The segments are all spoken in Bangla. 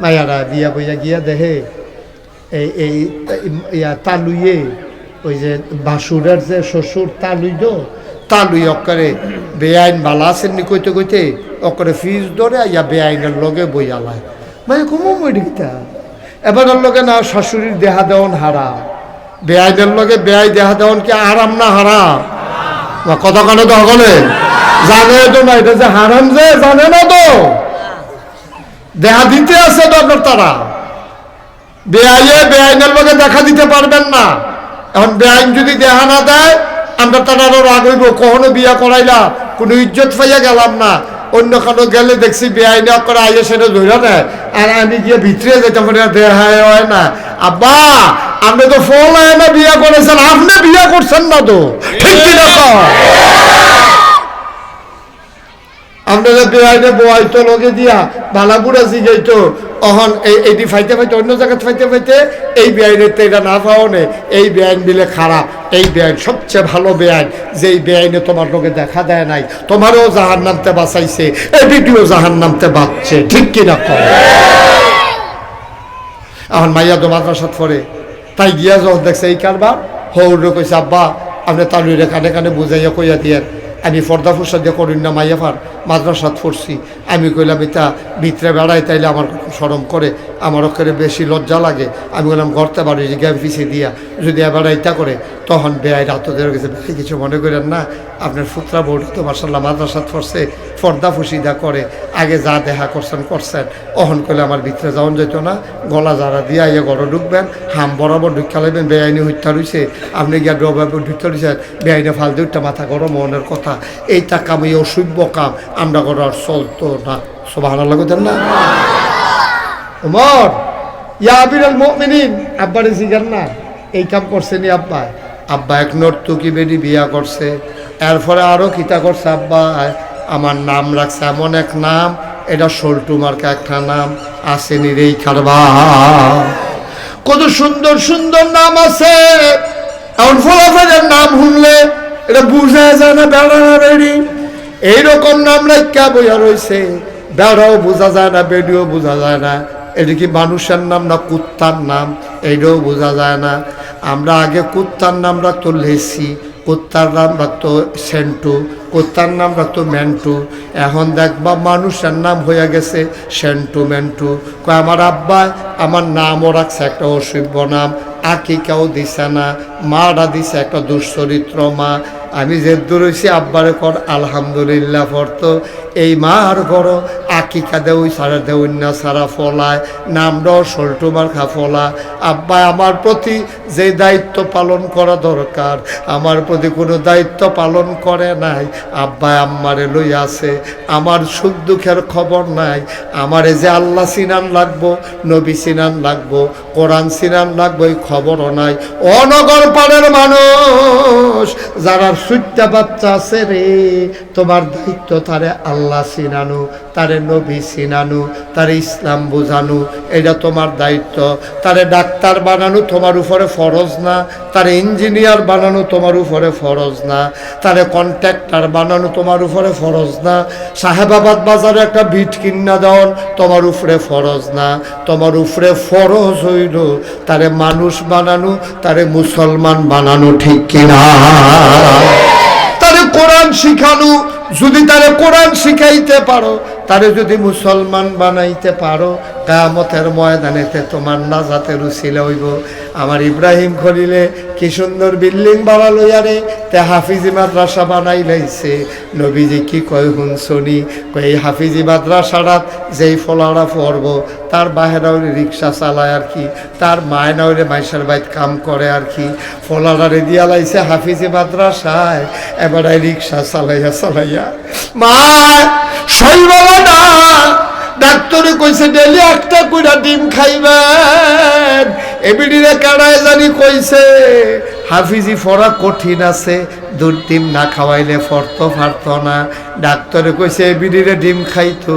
মায়ারা বিয়া বইয়া গিয়া দেহে এই এই ইয়া তালুইয়ে ওই যে বাসুরের যে শ্বশুর তালুই দো তালুই অক্করে বেআইন বালা আসেননি কইতে কইতে অক্করে ফিজ ধরে ইয়া বেআইনের লগে বইয়ালায় মানে কমো মরিকিতা এবার ওর লগে না শাশুড়ির দেহা দেওয়ান হারাম বেআইনের লগে বেআই দেহা দেওয়ান কি আরাম না হারাম বা কথা কানে তো হগলে জানে তো না এটা যে হারাম যে জানে না তো দেহা দিতে আছে তো আপনার তারা। বেআইয়ে বেআইনের লগে দেখা দিতে পারবেন না। এখন বেআইন যদি দেহা না দেয় আমরা তারা আরও রাগ হইব। কখনো বিয়া করাইলা, কোনো ইজ্জত পাইয়া গেলাম না। অন্য কারও গেলে দেখছি বেআইনে করে আইয়ে সেটা ধরে নেয়। আর আমি গিয়ে ভিতরে যেতে পারি দেহায় হয় না। আব্বা, আপনি তো ফল হয় না বিয়া করেছেন, আপনি বিয়া করছেন না তো। ঠিক কিনা দিয়া দেখা দেয় নাই, তোমারও জাহান নামতে বাঁচাইছে। এই বিটিও জাহান নামতে বাঁচছে, ঠিক কিনা এখন মাইয়া তো মাদ্রাসাত পড়ে। তাই গিয়া যখন দেখছে এই কারবার, হৌর কইছে, আব্বা, আপনি তালুরে কানে কানে বুঝাইয়া কইয়া দিয়েন। আমি পর্দা ফুরসা দিয়ে করিন না মাইয়াফার মাদ্রাসাত পড়ছি আমি কইলাম, এটা ভিতরে বেড়াই তাইলে আমার সরম করে, আমার অক্ষরে বেশি লজ্জা লাগে। আমি বললাম পারি যে গ্যাম পিছিয়ে দিয়া, যদি বেড়া এটা করে, তখন বেআই রাত গেছে। কিছু মনে করেন না, আপনার ফুতরা বউটা তো মার্শাল্লাহ মাদ্রাসাত পড়ছে ফর্দা ফুসিদা করে, আগে যা দেখা করছেন করছেন। অহন করলে আমার ভিতরে যাওয়ান যেত না। গলা যারা দিয়ে ইয়ে গড় ঢুকবেন, হাম বরাবর ঢুকা লাগবেন বেআইনি হত্যা রয়েছে আপনি গিয়া ডবাবে ঢুকতে রয়েছেন বেআইনে ফাল দুইটা মাথা গরম মনের কথা। এইটা কাম, এই অসভ্য কাম, আমরা গড় আর চলতো না। সব ভালো লাগতেন না? ওমর ইয়া আবিরুল মুমিনিন আব্বারে জিগান না। এই কাম করছে নি আব্বা। আব্বা এক নর্তকি বেডি বিয়া করছে। এরপরে আরও কিতা করছে আব্বা? আমার নাম রাখছে এমন এক নাম, এটা সল্টু মার্কা একটা নাম আসেনি রে খারবা কত সুন্দর সুন্দর নাম আছে। ফলাফলের নাম শুনলে এটা বুঝা যায় না বেড়া বেড়ি। এইরকম নাম রাখা বইয়া রয়েছে বেড়াও বোঝা যায় না, বেডিও বোঝা যায় না। এটা কি মানুষের নাম না কুত্তার নাম? এইটাও বোঝা যায় না। আমরা আগে কুত্তার নাম রাখতো লেসি কুত্তার নাম রাখতো সেন্টু, কুত্তার নাম রাখতো মেন্টু। এখন দেখবা মানুষের নাম হয়ে গেছে সেন্টু, মেন্টু। কয়, আমার আব্বা, আমার নামও রাখছে একটা অসভ্য নাম আকিকাও দিছে না, মাটা দিছে একটা দুশ্চরিত্র মা। আমি যে দূরেছি আব্বারে কর, আলহামদুলিল্লাহ পড়তো। এই মা আর করো আকিকা দেউই, সারা দেউই না, সারা ফলায় নামটাও সল্টুমার খা ফলা আব্বা, আমার প্রতি যে দায়িত্ব পালন করা দরকার, আমার প্রতি কোনো দায়িত্ব পালন করে নাই। আব্বা আম্মারে লই আছে আমার সুখ দুঃখের খবর নাই। আমারে যে আল্লাহ সিনান লাগবো, নবী সিনান লাগবো, কোরআন সিনান লাগবো, এই খবরও নাই। অনগর পাড়ের মানুষ, যারা সুইটা বাচ্চা আছে রে, তোমার দায়িত্ব তারে আল্লাহ সিনানু তারে নবী সিনানু তারে ইসলাম বোঝানো, এটা তোমার দায়িত্ব। তারে ডাক্তার বানানো তোমার উপরে ফরজ না, তারে ইঞ্জিনিয়ার বানানো তোমার উপরে ফরজ না, তারে কন্ট্রাক্টর বানানো তোমার উপরে ফরজ না সাহেবাবাদ বাজারে একটা ভিট কিনা দেওয়ান তোমার উপরে ফরজ না, তোমার উপরে ফরজ হইল, তারে মানুষ বানানো, তারে মুসলমান বানানো ঠিক কিনা? তারে কোরআন শিখানো, যদি তারে কোরআন শিখাইতে পারো তারে যদি মুসলমান বানাইতে পারো কামতের ময়দানেতে তোমার নাজাতে রুচিল হইব। আমার ইব্রাহিম খলিলে কি সুন্দর বিল্ডিং বানালো ইয়ারে তে হাফিজি মাদ্রাসা বানাই লাইছে। নবীজি কি কয়, হুন শুনি, কয়, এই হাফিজি মাদ্রাসারাত যেই ফলারা পড়ব, তার বাহেরা ওই রিক্সা চালায় আর কি, তার মায়না ওই মাইসার বাইত কাম করে আর কি। ফলারারে দিয়া লাইছে হাফিজি মাদ্রাসায়, এবারে রিক্সা চালাইয়া চালাইয়া, মা কইছে ডেলি একটা কইরা ডিম খাইবেন। এবিডিরে কাড়ায় জানি কইছে হাফিজি ফরা কঠিন আছে। দুধ ডিম না খাওয়াইলে ফরতো ফারতো না। ডাক্তারে কইছে এবিডিরে ডিম খাইতো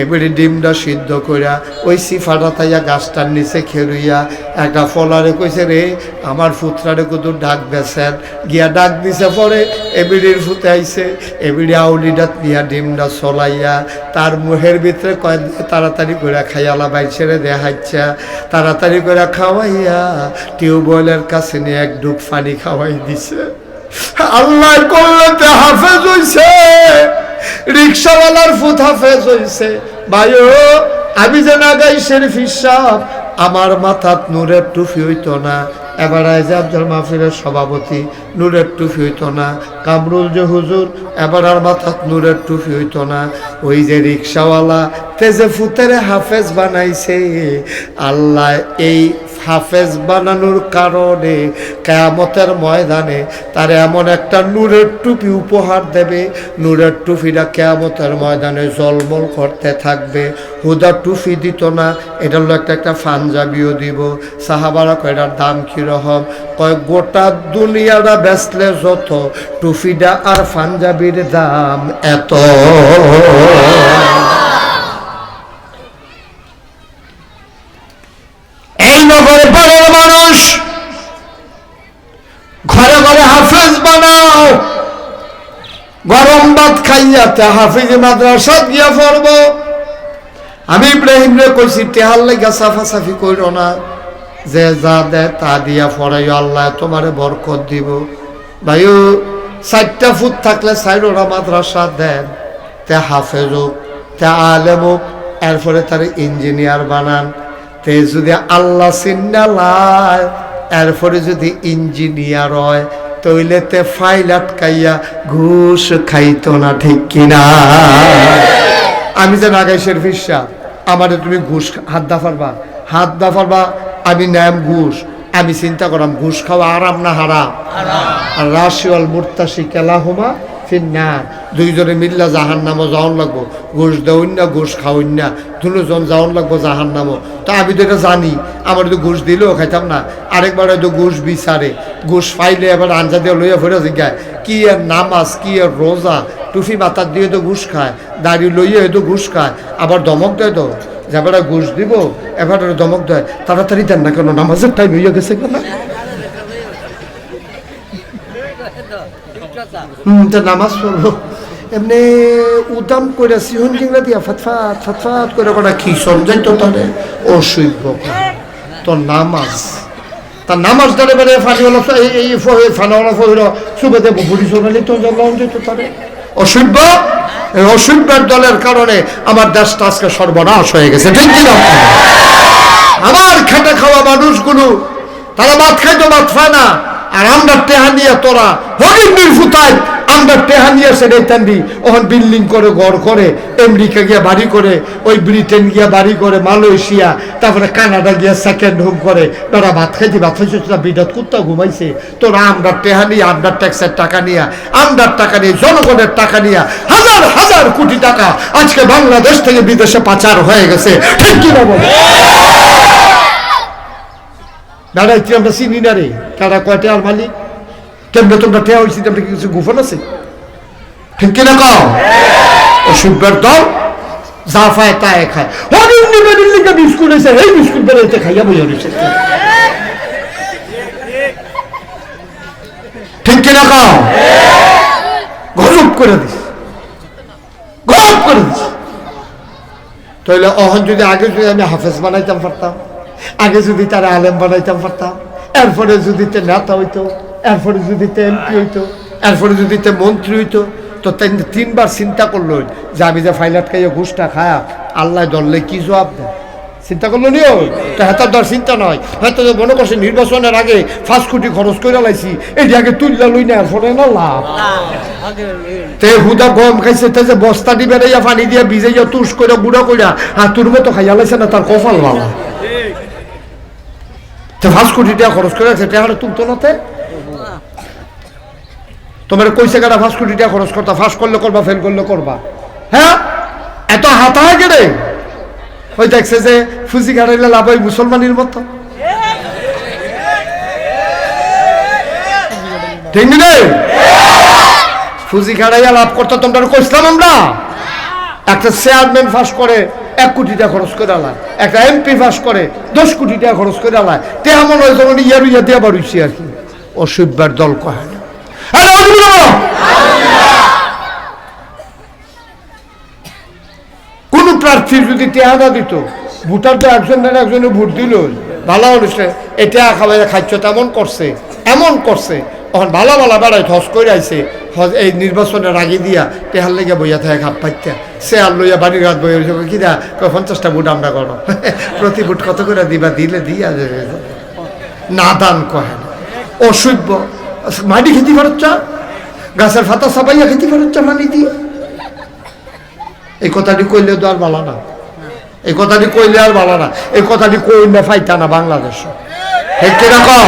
এবিডি ডিমটা সিদ্ধ কইরা ওই সিফাটা তাইয়া গাছটার নিচে খেলুইয়া একটা ফলারে কইছে, রে, আমার ফুতরারে কত ডাক বেছেন গিয়া ডাক দিছে পরে এবিডির ফুতে আইছে। এবিডি আউলিডাত নিয়া ডিমটা চলাইয়া তার মুহের ভিতরে কয় তাড়াতাড়ি করে খাইয়ালা বাইছেরে দেখাইছা। তাড়াতাড়ি করে খাওয়াইয়া টিউবওয়েলের কাছে নিয়ে এক ডুব পানি খাওয়াই দিছে। আল্লাহ করলে হাফেজ হইছে, রিক্সাওয়ালার ফুত হাফেজ হইছে। ভাইও, আমি যে না গাই শরীফ হিসাব আমার মাথাত নূরের টুফি হইতো না। এবার আইজে আব্দুল মাহফিলের সভাপতি, নূরের টুফি হইতো না। কামরুল যে হুজুর, এবার আর মাথাত নূরের টুফি হইতো না। ওই যে রিক্সাওয়ালা, তেজে ফুতেরে হাফেজ বানাইছে। আল্লাহ এই হাফেজ বানানোর কারণে কেয়ামতের ময়দানে তার এমন একটা নূরের টুপি উপহার দেবে। নূরের টুপিটা কেয়ামতের ময়দানে জলমল করতে থাকবে। হুদা টুপি দিত না, এটা হলো একটা একটা পাঞ্জাবিও দিব। সাহাবারা কয়টার দাম কীরকম কয়, গোটা দুনিয়াটা বেচলে যত, টুপিটা আর পাঞ্জাবির দাম এত এই নগরে পাড়ার মানুষ ঘরে ঘরে হাফেজ বানাও আমি ইব্রাহিম রে কইছি টেহার লেগা সাফা সাফি কইর না। যে যা তা দিয়া আল্লাহ তোমারে বরকত দিব। ভাইও, চারটা ফুট থাকলে সাইডোরা মাদ্রাসা দেন। তে হাফেজ হোক তে আলেম হোক এরপরে তার ইঞ্জিনিয়ার বানান। তে যদি আল্লাহ চিন্নালায় এরপরে যদি ইঞ্জিনিয়ার হয় তইলে তে ফাইল আটকাইয়া ঘুষ খাইতো না ঠিক কিনা? আমি যে নাগাইশের ফিসা আমারে তুমি ঘুষ হাত দা ফারবা হাত দা ফারবা আমি নাম ঘুষ আমি চিন্তা করাম ঘুষ খাওয়া আরাম না হারাম? রাশিওয়াল রাশিয়াল মুরতাসি কেলাহুমা ফিন্না দুইজনে মিল্লা জাহান নামো যাওয়ান লাগবো। ঘুষ দেউন না ঘুষ খাওয়ান না দুজন যাওয়ান লাগবো জাহান নামো তো আমি তো এটা জানি, আমার তো ঘুষ দিলেও খাইতাম না। আরেকবার হয়তো ঘুষ বিচারে। ঘুষ পাইলে এবার আঞ্জা দিয়ে লইয়া ফেরে জিজ্ঞায় কি এর নামাজ, কি এর রোজা? টুফি মাথার দিয়ে তো ঘুষ খায়, দাড়ি লইয়া হয়তো ঘুষ খায়। আবার দমক দেয় তো? যাবার ঘুষ দিব, এবার দমক দেয়। তাড়াতাড়ি দেন না কেন? নামাজের টাইম হইয়া গেছে কেন? হুম, তা নামাজ এমনি উদাম করে সিহন দিয়া করে কটা কি তো তাহলে তোর নামাজ। তার নামাজ ধরে বেড়ে এই তো অসভ্য? অসভ্যের দলের কারণে আমার দেশটা আজকে সর্বনাশ হয়ে গেছে, ঠিক? আমার খেটে খাওয়া মানুষগুলো, তারা ভাত খাইতো, ভাত না। আর আমরা টেহা নিয়ে তোরা হরিণীর ফুতায় আমরা টেহা নিয়ে সেটাই টান্ডি ওখান বিল্ডিং করে, ঘর করে, আমেরিকা গিয়া বাড়ি করে, ওই ব্রিটেন গিয়া বাড়ি করে, মালয়েশিয়া, তারপরে কানাডা গিয়া সেকেন্ড হোম করে। তোরা ভাত খাইতে, ভাত খাইছে তোরা বিরাট কুত্তা ঘুমাইছে। তোরা আমরা টেহা নিয়ে আন্ডার ট্যাক্সের টাকা নিয়ে আন্ডার টাকা নিয়ে, জনগণের টাকা নিয়ে, হাজার হাজার কোটি টাকা আজকে বাংলাদেশ থেকে বিদেশে পাচার হয়ে গেছে। ঠিক কিনা বলে? দাদা তুই আমরা চিনি না রে। কারা কয়টা আর মালিক। কেমনে তোমরা টেয়া হয়েছি তোমরা কি কিছু গোপন আছে? ঠিক কিনা কও? অসুখের দল যা পায় তাই খায় হরিণ নিবে দিল্লিকে বিস্কুট এসে এই বিস্কুট বেরোতে খাইয়া বইয়া রয়েছে ঠিক কিনা কও? গজব করে দিস গজব করে দিস তাহলে অহন যদি আগে যদি আমি হাফেজ বানাইতাম পারতাম। আগে যদি তারা আলেম বানাইতাম, পারতাম। এরপরে যদি তে নেতা হইতো, এরপরে যদি তে এমপি হইতো, এরপরে যদি তে মন্ত্রী হইতো, তো তিন- তিনবার চিন্তা করল যে আমি যে ফাইলাট খাইয়ে ঘুষটা খায়া আল্লাহ দললে কি জবাব দেয়? চিন্তা করল নিও তো হেতার দর চিন্তা নয়। হয়তো যে মনে করছে নির্বাচনের আগে পাঁচ কোটি খরচ করে লাইছি। এটি আগে তুললা লই না এরপরে না লাভ? তে হুদা গম খাইছে, তে যে বস্তা দি বেড়াইয়া পানি দিয়া ভিজাইয়া তুষ করে কইরা, আর তোর মতো খাইয়া লাইছে না, তার কপাল বালা তে পাঁচ কোটি টাকা খরচ করে আছে টাকাটা তুলতো না তোমার কইছে কাটা পাঁচ কোটি টাকা খরচ করতা ফাঁস করলে করবা ফেল করলে করবা হ্যাঁ এত হাতা হয় কেড়ে ওই দেখছে যে ফুজি গাড়াইলে লাভ হয় মুসলমানের মতো। ঠিক ফুজি খাড়াইয়া লাভ করতে তোমরা কইসলাম আমরা। একটা চেয়ারম্যান ফাঁস করে এক কোটি টাকা খরচ করে আলায় একটা এমপি ফাঁস করে, দশ কোটি টাকা খরচ করে আলায় তে এমন হয় ইয়ার ইয়া দিয়ে বাড়ুইছি আর কি। অসভ্যার দল বলো। কোন প্রার্থী যদি টেহাদা দিত, ভোটার তো একজন না একজনে ভোট দিল। ভালো হচ্ছে এটা খাবার খাচ্ছ তেমন করছে, এমন করছে। তখন ভালো ভালো বেড়াই হস করে হজ- এই নির্বাচনের আগে দিয়া টেহার লেগে বইয়া থাকে খাপ পাইতা সে আর লইয়া বাড়ির বইয়া রয়েছে কি দা পঞ্চাশটা বুট আমরা করো প্রতি বুট কত করে দিবা, দিলে দিয়া না দান কহেন। অসভ্য। মাটি খেতে পারচ্ছা গাছের ফাতা সাবাইয়া খেতে পারচ্ছা মানি দিয়ে। এই কথাটি কইলে তো আর ভালো না। এই কথাটি কইলে আর ভালো না। এই কথাটি কইলে ফাইতা না বাংলাদেশ। ঠিক কিনা কও?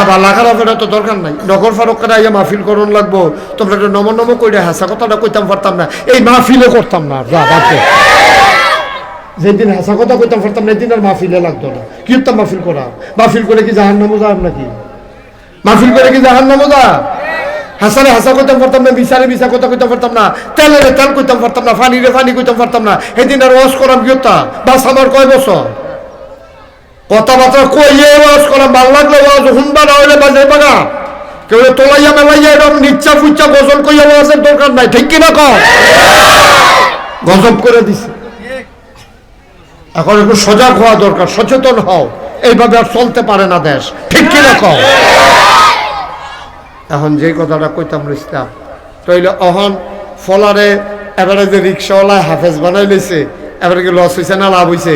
তা বালা খারাপ এটা তো দরকার নাই। নগর ফারুক করে আইয়া মাহফিল করুন লাগবো। তোমরা তো নম নম কইলে হাসা কথাটা কইতাম পারতাম না। এই মাহফিলে করতাম না। যা দে। যেদিন হাসা কথা কইতাম পারতাম না, এদিন আর মাহফিলে লাগতো না। কি হতাম মাহফিল করা মাহফিল করে কি জাহান নামো যাব নাকি? মাহফিল করে কি জাহান নামো যা হাসারে হাসা কইতাম পারতাম না, বিচারে বিচার কথা কইতাম পারতাম না তেলের তেল কইতাম পারতাম না, ফানি রে ফানি কইতাম পারতাম না। সেদিন আর ওয়াশ করাম কি হতাম বাস আমার কয় বছর? কথাবার্তা কইয়ে ওয়াজ করাম ভালো লাগল ওয়াজ শুনবা, না হইলে বাজে বাগা কেউ তোলাইয়া মেলাইয়া এরকম নিচ্চা ফুচ্চা গজল কইয়া ওয়াজের দরকার নাই, ঠিক কিনা কম গজব করে দিছে। এখন একটু সজাগ হওয়া দরকার, সচেতন হও, এইভাবে আর চলতে পারে না দেশ, ঠিক কিনা কম এখন যে কথাটা কইতাম ইসলাম তইলে অহন ফলারে এবারে যে রিক্সাওয়ালা হাফেজ বানাই লইছে, এবারে কি লস হইছে না লাভ হইছে?